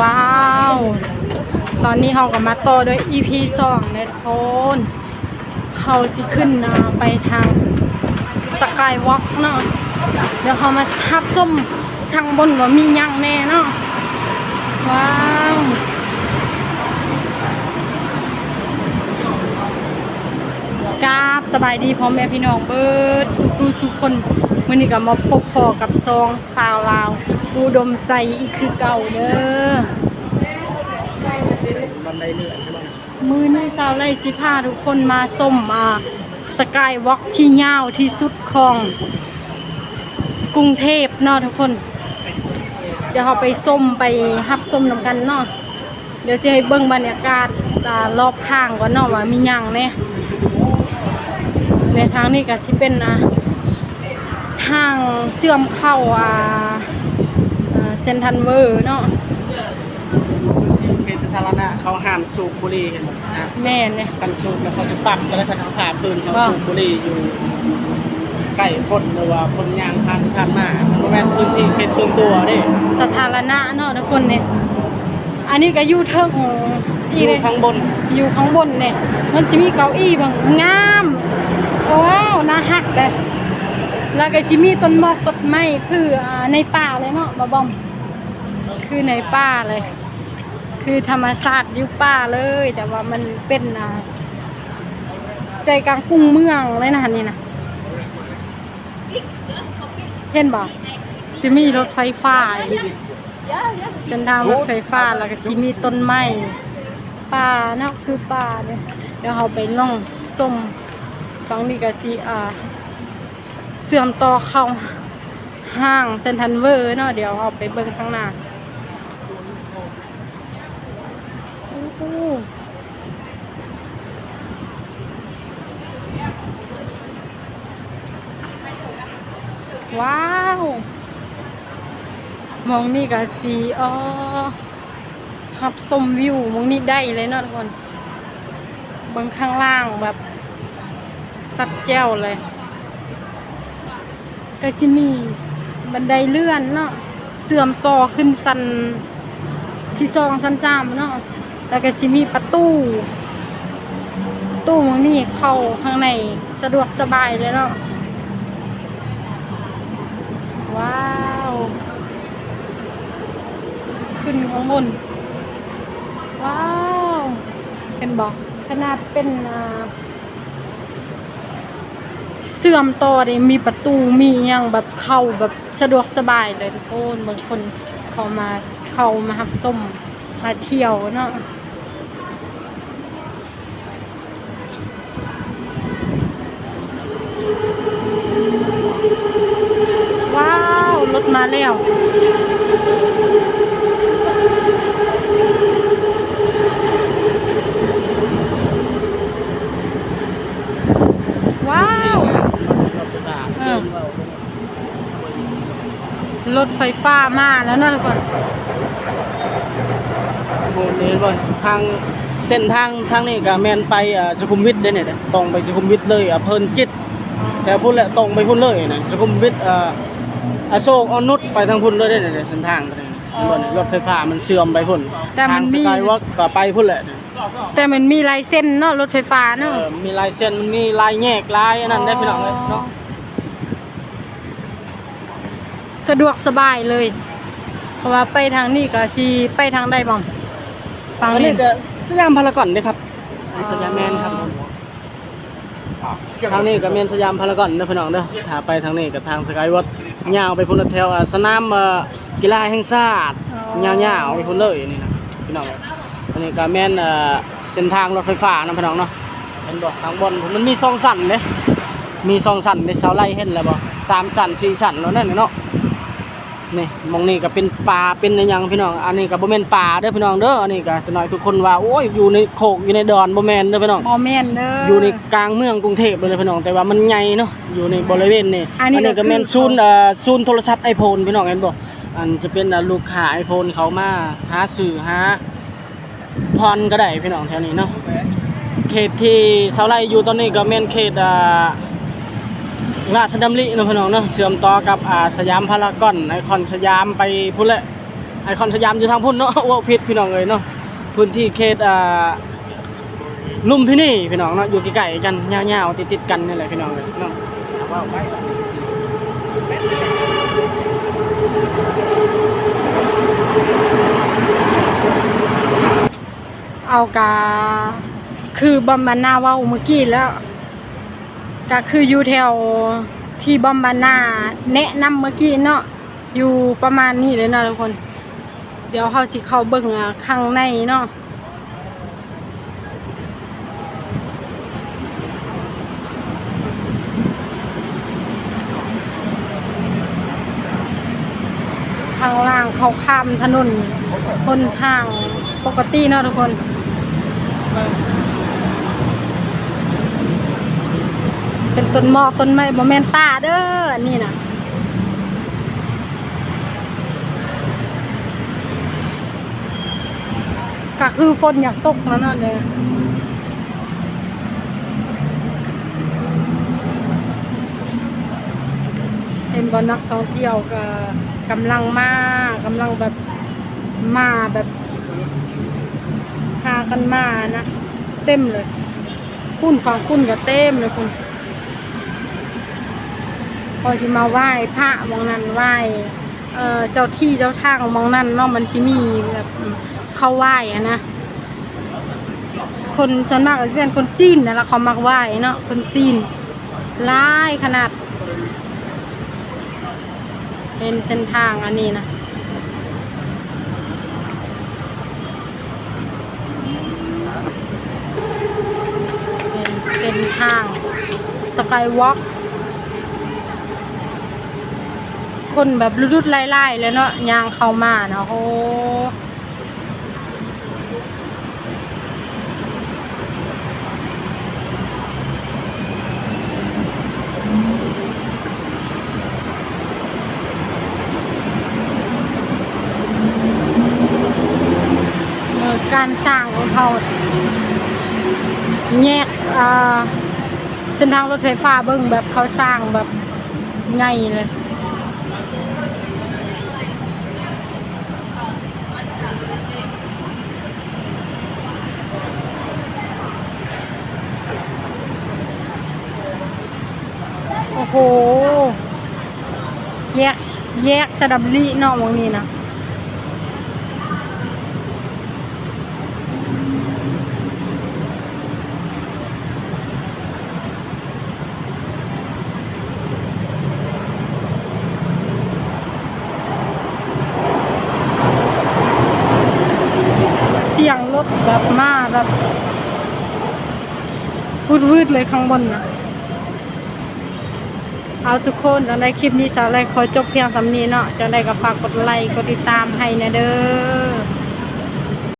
ว้าว ตอนนี้เราก็มาต่อด้วย EP สองเนทโคนเราสิขึ้นนะไปทางสกายวอล์กเนาะเดี๋ยวเขามาทับส้มทางบนว่ามียังแน่เนาะว้าวกราบสบายดีพ่อแม่พี่น้องเบิร์ดสุขุสุขคน มื้อนี้ก็มาพบพอกับซองสาวลาวอุดมใสอีกคือเก่าเด้อบันไดเลื่อนใช่ไหมมือนี้สาวไล่สิพาทุกคนมาส้มมาสกายวอล์กที่ยาวที่สุดของกรุงเทพเนาะทุกคน เดี๋ยวเราไปส้มไปฮับส้มนำกันเนาะเดี๋ยวจะให้เบิ่งบรรยากาศอ่ารอบข้างก่อนเนาะว่ามีหยังแน่ในทางนี้ก็สิเป็นอะ ทางเชื่อมเข้าอ่าเซนทันเวอร์เนาะเขตสาธารณะเขาห้ามสูบบุหรี่เห็นไหมนะแม่นเนี่ยกันสูบแล้วเขาจะปรับก็แล้วกันเขาผ่าปืนเขาว่าสูบบุหรี่อยู่ใกล้คนหรือว่าคนยางผ่านผ่านมาเพราะแม่นพื้นที่เขตส่วนตัวเด้สาธารณะเนาะทุกคนเนี่ยอันนี้ก็อยู่เทิงออีกยู่เลยข้างบนอยู่ข้างบนเนี่ยมันจะมีเก้าอี้บางงามว้าวน่าฮักเลย แล้วก็จะมีต้นหมอกต้นไม้คือในป่าเลยเนาะบะบอม คือในป่าเลย คือธรรมชาติอยู่ป่าเลย แต่ว่ามันเป็นใจกลางกรุงเมืองเลยนะนี่นะเห็นบ่สิมีรถไฟฟ้าเส้นทางรถไฟฟ้าแล้วก็สิมีต้นไม้ป่าเนาะคือป่าเนี่ยเดี๋ยวเราไปล่องส้มฟังนี่ก็สิอ่า เสื่อมต่อเข้าห้างเซนทันเวอร์เนาะเดี๋ยวเราไปเบิ่งข้างหน้าว้าว มองนี่ก็สีอ๋อขับชมวิวมองนี่ได้เลยเนาะทุกคนเบางข้างล่างแบบ สัดแจ้วเลย ก็สิมีบันไดเลื่อนเนาะเสื่อมต่อขึ้นสันที่สองสันสามเนาะแล้วก็สิมีประตู ตู้มองนี่เข้าข้างในสะดวกสบายเลยเนาะว้าว ขึ้นข้างบนว้าว เป็นบอกขนาดเป็นอ่า เสื่อมต่อเลยมีประตูมีอย่างแบบเข้าแบบสะดวกสบายเลยทุกคนบางคนเขามาเข้ามาหับส้มมาเที่ยวเนาะว้าว รถมาแล้ว เออ รถไฟฟ้ามาแล้วนะทุกคนโบนเห็นบ่ทางเส้นทางทางนี้ก็แม่นไปอ่าสุขุมวิทเด้เนี่ยเด้ตรงไปสุขุมวิทเลยอะเพลินจิต แต่พุ่นแหละตรงไปพุ่นเลยนะสุขุมวิทเอ่ออโศกอนุชไปทางพุ่นเลยได้เนี่ยเส้นทางเลยนะเห็นบ่เนี่ยรถไฟฟ้ามันเชื่อมไปพุ่นแต่มันทางสมี กายวอล์กก็ไปพุ่นแหละเนี่ยแต่มันมีลายเส้นเนาะรถไฟฟ้าเอเนาะอมีลายเส้นมันมีลายแยกลายอันนั้นได้พี่น้องเลยเนาะ สะดวกสบายเลย เพราะว่าไปทางนี้ก็สิไปทางใดบ้างฟังอันนี่นี้ก็สยามพารากอนเด้ครับสยามแมนครับทางนี้ก็แม่นสยามพารากอนเด้อพี่น้องเด้อถ้าไปทางนี้ก็ทางสกายวอล์กยาวไปพุ่นละแถวอ่าสนามเอ่อกีฬาแห่งชาติยาวๆไปพุ่นเลยนี่นะพี่น้องอันนี้ก็แม่นเอ่อเส้นทางรถไฟฟ้านะพี่น้องเนาะเห็นบ่ทางบนมันมีสองสั่นเด้ มีสองสั่นในเสาไล่เห็นแล้วบ่สามสั่นสี่สั่นแล้วนั่นน่ะเนาะนี่หมองนี่ก็เป็นป่าเป็นอะไรยังพี่น้อง อันนี้ก็บ่แม่นป่าเด้อพี่น้องเด้ออันนี้ก็จะน้อยทุกคนว่าโอ้ยอยู่ในโคกอยู่ในดอนบ่แม่นเด้อพี่น้องบอแมนเด้อออยู่ในกลางเมืองกรุงเทพเลยพี่น้องแต่ว่ามันใหญ่เนาะอยู่ในบริเวณนี่อันนี้ก็ก็แม่นคือศูนย์เอ่อศูนย์โทรศัพท์ iPhone พี่น้องเห็นบ่อันจะเป็นอะลูกค้า iPhone เขามาหาซื้อหาพรก็ได้พี่น้องแถวนี้เนาะเขตที่เสาไลอยู่ตอนนี้ก็แม่นเขตอ่า ราชดำริเนาะพี่น้องเนาะเชื่อมต่อกับอ่าสยามพารากอนไอคอนสยามไปพุ่นแหละไอคอนสยามอยู่ทางพุ่นเนาะว่าผิดพี่น้องเอ้ยเนาะพื้นที่เขตอ่าลุ่มพินี่พี่น้องเนาะอยู่ใกล้ๆกันยาวๆติดๆกันนี่แหละพี่น้องเอ้ยเนาะเอากาคือบอมบานาว้าเมื่อกี้แล้ว ก็คืออยู่แถวที่บอมบานาแนะนำเมื่อกี้เนาะอยู่ประมาณนี้เลยนะทุกคน เดี๋ยวเขาสิเข้าเบิ่งข้างในเนาะข้างล่างเขาข้ามถนนบนทางปกติเนาะทุกคน เป็นต้นหมอกต้นไม้บ่แม่นป่าเด้ออันนี้น่ะก็คือฝนอยากตกแล้วเนาะเด้อเห็นบอนักท่องเที่ยวก็กำลังมากำลังแบบมาแบบพากันมานะ เต็มเลยคุณฟังคุณก็เต็มเลยคุณ พอสิมาไหว้พระมองนั้นไหว้เออเจ้าที่เจ้าทางมองนั้นนาะมันสิมีแบบเข้าไหว้อะนะคนส่วนมากก็จะเป็นคนจีนนะแล้วเขามักไหว้เนาะคนจีนหลายขนาด เป็นเส้นทางอันนี้นะเป็นเส้นทางสกายวอล์ก คนแบบรุดๆไล่ๆเลยเนาะยางเข้ามาเนาะโอ้เออการสร้างของเขาแยกอ่าเส้นทางรถไฟฟ้าเบิ่งแบบเขาสร้างแบบไงเลย โห แยกแยกสดับลีเนาะมองนี้นะเสียงรถแบบมาแบบวืดๆเลยข้างบนนะ เอาทุกคนจังได้คลิปนี้สาวไรขอจบเพียงสำนีเนาะจังได้ก็ฝากกดไลค์กดติดตามให้นะเด้อ